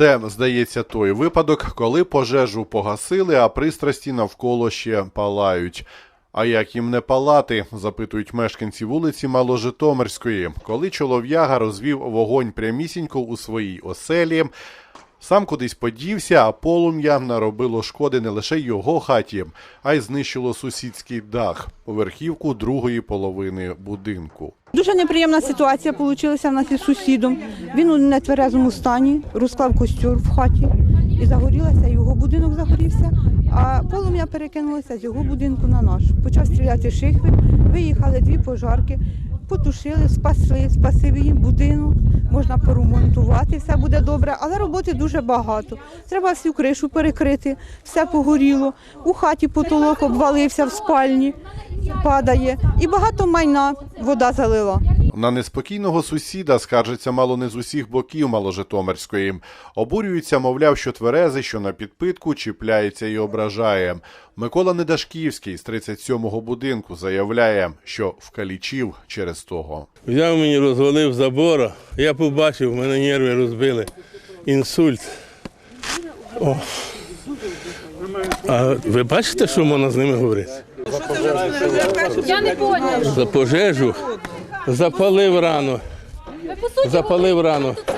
Це, здається, той випадок, коли пожежу погасили, а пристрасті навколо ще палають. А як їм не палати, запитують мешканці вулиці Маложитомирської, коли чолов'яга розвів вогонь прямісінько у своїй оселі. Сам кудись подівся, а полум'я наробило шкоди не лише його хаті, а й знищило сусідський дах, поверхівку другої половини будинку. Дуже неприємна ситуація вийшла в нас із сусідом. Він у нетверезому стані розклав костюр в хаті і загорілася, його будинок загорівся, а полум'я перекинулося з його будинку на наш. Почав стріляти шихви, виїхали дві пожарки, потушили, спасли, спасив їм будинок, можна поремонтувати, все буде добре, але роботи дуже багато. Треба всю кришу перекрити, все погоріло, у хаті потолок обвалився в спальні, падає, і багато майна вода залила. На неспокійного сусіда скаржиться мало не з усіх боків Маложитомирської. Обурюються, мовляв, що тверезий, що на підпитку чіпляється і ображає. Микола Недашківський з 37-го будинку заявляє, що вкалічив через того. Взяв мені, розвалив забора, я побачив, в мене нерви розбили. Інсульт. О. А ви бачите, що можна з ними говорити? Я не поняв. За пожежу запалив рану Ви по суті Запалив говорите, рану. що це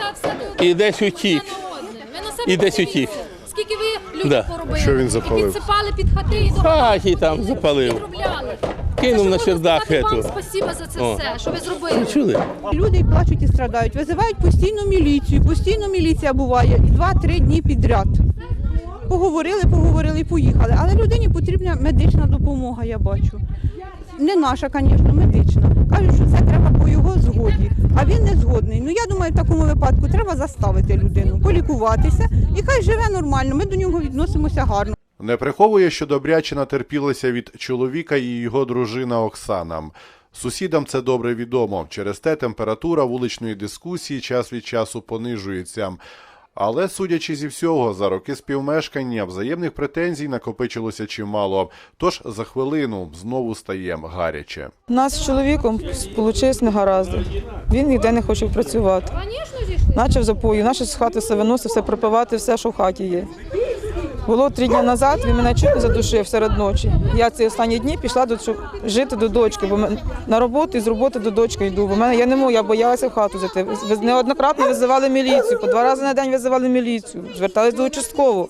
все і десь утік. народне. Ви на себе І десь утік. Скільки ви люди Да. поробили? Що він І запалив? підсипали під хати і до Хаті там запалив. підробляли. Кинув на чердак. Вам спасіба за це О. все, що ви зробили. Чули? Люди і плачуть і страдають, визивають постійно міліцію, постійно міліція буває і два-три дні підряд. Поговорили, поговорили і поїхали. Але людині потрібна медична допомога, я бачу. Не наша, звісно, медична. Кажуть, що він не згодний. Ну я думаю, в такому випадку треба заставити людину полікуватися і хай живе нормально. Ми до нього відносимося гарно. Не приховує, що добрячина терпілася від чоловіка і його дружина Оксана. Сусідам це добре відомо. Через те температура вуличної дискусії час від часу понижується. Але, судячи зі всього, за роки співмешкання взаємних претензій накопичилося чимало. Тож за хвилину знову стає гаряче. У нас з чоловіком вийшло негаразди. Він ніде не хоче працювати. Наче в запою, наче з хати все виносить, все пропивати, все, що в хаті є. Було три дні назад, він мене чуть не задушив серед ночі. Я ці останні дні пішла до, жити до дочки, бо на роботу і з роботи до дочки йду. Бо мене я не можу, я боялася в хату зайти. Неоднократно визивали міліцію, по два рази на день визивали міліцію, звертались до участкового.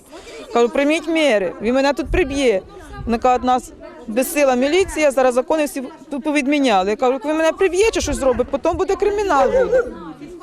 Кажу, прийміть міри, він мене тут приб'є. Вони кажуть, нас безсила міліція, зараз закони всі повідміняли. Я кажу, ви мене приб'єте, щось зробить, потім буде кримінал. Буде.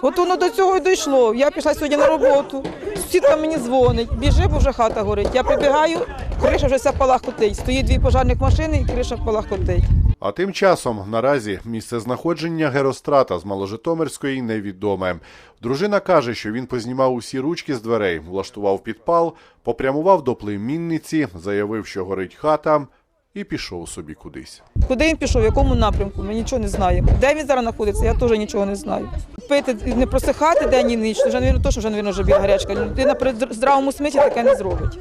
От воно до цього й дійшло. Я пішла сьогодні на роботу. Сусідка мені дзвонить, біжи, бо вже хата горить. Я прибігаю, криша вже вся палахкотить. Стоїть дві пожарних машини і криша палахкотить. А тим часом наразі місце знаходження Герострата з Маложитомирської невідоме. Дружина каже, що він познімав усі ручки з дверей, влаштував підпал, попрямував до племінниці, заявив, що горить хата, і пішов собі кудись. Куди він пішов, в якому напрямку, ми нічого не знаємо. Де він зараз знаходиться, я теж нічого не знаю. Пити не просихати день і ніч, вже, навірно, точно вже, навірно, вже біла гарячка. Людина при здравому смислі таке не зробить.